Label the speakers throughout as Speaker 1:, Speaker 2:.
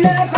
Speaker 1: never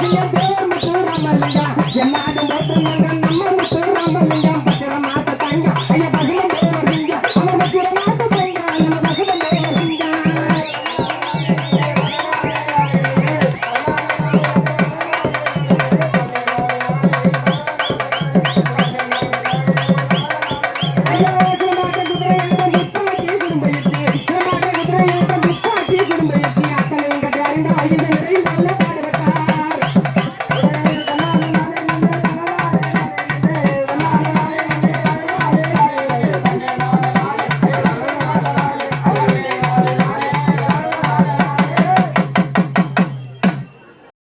Speaker 1: Yeah.